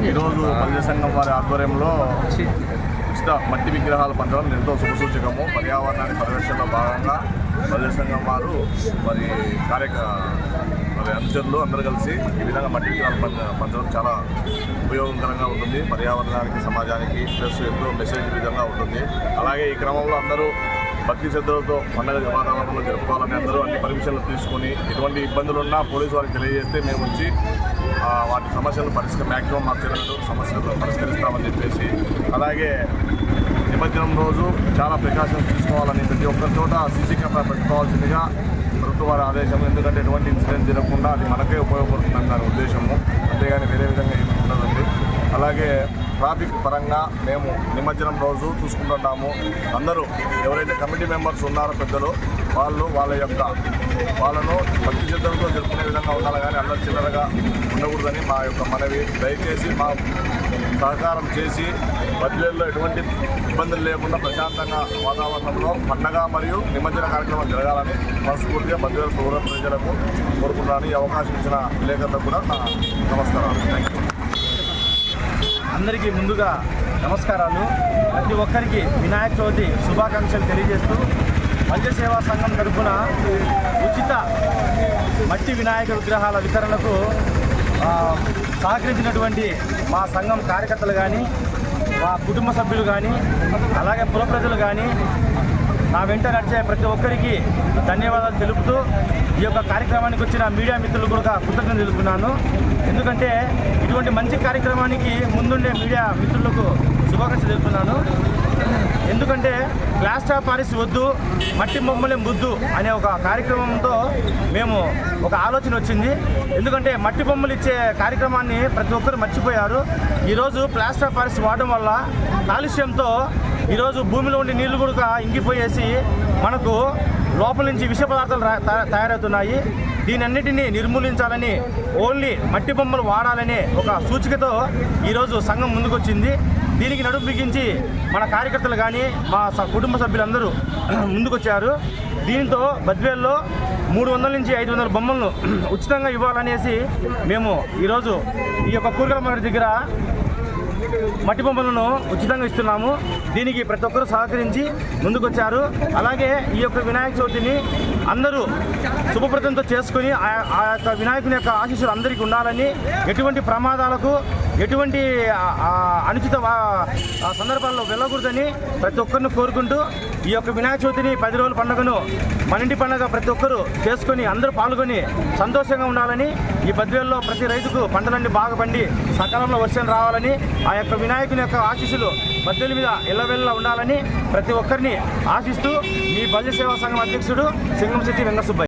ఈరోజు పల్లె సంఘం వారి ఆధ్వర్యంలో ఉచిత మట్టి విగ్రహాల పంచడం ఎంతో శుభసూచకము పర్యావరణాన్ని పరిరక్షణలో భాగంగా ప్రదర్శనంగా సంఘం వారు మరి కార్యక మరి అనుచరులు అందరూ కలిసి ఈ విధంగా మట్టి విగ్రహాలు పంచడం చాలా ఉపయోగకరంగా ఉంటుంది. పర్యావరణానికి సమాజానికి ప్లస్ ఎంతో మెసేజ్ విధంగా ఉంటుంది. అలాగే ఈ క్రమంలో అందరూ భక్తి శ్రద్ధలతో పండగ వాతావరణంలో జరుపుకోవాలని అందరూ అన్ని పర్మిషన్లు తీసుకొని ఎటువంటి ఇబ్బందులు ఉన్నా పోలీసు వారికి తెలియజేస్తే మేము వచ్చి వాటి సమస్యలు పరిష్కరి మ్యాక్సిమం మాకు తెలియదు సమస్యలు పరిష్కరిస్తామని చెప్పేసి అలాగే నిమజ్జనం రోజు చాలా ప్రికాషన్స్ తీసుకోవాలని ప్రతి ఒక్క చోట సీసీ కెమెరా పెట్టుకోవాల్సిందిగా ప్రభుత్వ వారి ఆదేశం. ఎందుకంటే ఎటువంటి ఇన్సిడెంట్ జరగకుండా అది మనకే ఉపయోగపడుతుందని దాని ఉద్దేశము. అంతేగాని వేరే విధంగా ఏమి ఉండదండి. అలాగే ట్రాఫిక్ పరంగా మేము నిమజ్జనం రోజు చూసుకుంటున్నాము. అందరూ ఎవరైతే కమిటీ మెంబర్స్ ఉన్నారో పెద్దలు వాళ్ళు వాళ్ళ యొక్క వాళ్ళను భక్తి శ్రద్ధలతో జరుపుకునే విధంగా ఉండాలి కానీ అందరు చిల్లరగా ఉండకూడదని మా యొక్క మనవి. దయచేసి మా సహకారం చేసి బదిలీల్లో ఎటువంటి ఇబ్బందులు లేకుండా ప్రశాంతంగా వాతావరణంలో పండగ మరియు నిమజ్జన కార్యక్రమం జరగాలని మనస్ఫూర్తిగా బదిలీల దూర ప్రజలకు కోరుకుంటాను అవకాశం ఇచ్చిన విలేకరులకు కూడా నా నమస్కారాలు. థ్యాంక్ యూ అందరికీ ముందుగా నమస్కారాలు. ప్రతి ఒక్కరికి వినాయక చవితి శుభాకాంక్షలు తెలియజేస్తూ వైద్య సేవా సంఘం తరఫున ఉచిత మట్టి వినాయక విగ్రహాల వితరణకు సహకరించినటువంటి మా సంఘం కార్యకర్తలు కానీ మా కుటుంబ సభ్యులు కానీ అలాగే పురప్రజలు కానీ నా వెంట నడిచే ప్రతి ఒక్కరికి ధన్యవాదాలు తెలుపుతూ ఈ యొక్క కార్యక్రమానికి వచ్చిన మీడియా మిత్రులు కూడా కృతజ్ఞత తెలుపుతున్నాను. ఎందుకంటే ఇటువంటి మంచి కార్యక్రమానికి ముందుండే మీడియా మిత్రులకు శుభాకాంక్షలు తెలుపుతున్నాను. ఎందుకంటే ప్లాస్టర్ ఆఫ్ పారిస్ వద్దు మట్టి బొమ్మలే ముద్దు అనే ఒక కార్యక్రమంతో మేము ఒక ఆలోచన వచ్చింది. ఎందుకంటే మట్టి బొమ్మలు ఇచ్చే కార్యక్రమాన్ని ప్రతి ఒక్కరు మర్చిపోయారు. ఈరోజు ప్లాస్టర్ ఆఫ్ పారిస్ వాడడం వల్ల కాలుష్యంతో ఈరోజు భూమిలో ఉండే నీళ్ళు కూడా ఇంగిపోయేసి మనకు లోపల నుంచి విష పదార్థాలు తయారవుతున్నాయి. దీనన్నిటినీ నిర్మూలించాలని ఓన్లీ మట్టి బొమ్మలు వాడాలనే ఒక సూచికతో ఈరోజు సంఘం ముందుకొచ్చింది. దీనికి నడుము బిగించి మన కార్యకర్తలు కానీ మా స- కుటుంబ సభ్యులందరూ ముందుకొచ్చారు. దీంతో బద్వేల్లో మూడు వందల నుంచి ఐదు వందల బొమ్మలను ఉచితంగా ఇవ్వాలనేసి మేము ఈరోజు ఈ యొక్క కూరగాయల దగ్గర మట్టి బొమ్మలను ఉచితంగా ఇస్తున్నాము. దీనికి ప్రతి ఒక్కరూ సహకరించి ముందుకొచ్చారు. అలాగే ఈ యొక్క వినాయక చవితిని అందరూ శుభప్రదంతో చేసుకుని ఆ- ఆ యొక్క వినాయకుని యొక్క ఆశీస్సులు అందరికీ ఉండాలని ఎటువంటి ప్రమాదాలకు ఎటువంటి అనుచిత సందర్భాల్లో వెళ్ళకూడదని ప్రతి ఒక్కరిని కోరుకుంటూ ఈ యొక్క వినాయక చవితిని పది రోజుల పండుగను మన ఇంటి పండుగ ప్రతి ఒక్కరూ చేసుకొని అందరూ పాల్గొని సంతోషంగా ఉండాలని ఈ పదివేలలో ప్రతి రైతుకు పంటలన్నీ బాగా పండి సకాలంలో వర్షం రావాలని ఆ యొక్క వినాయకుని యొక్క ఆశీస్సులు పద్దెనిమిది మీద ఎల్లవెల్లా ఉండాలని ప్రతి ఒక్కరిని ఆశిస్తూ మీ బల్య సేవా సంఘం అధ్యక్షుడు సింగంశెట్టి వెంకటసుబ్బయ్య.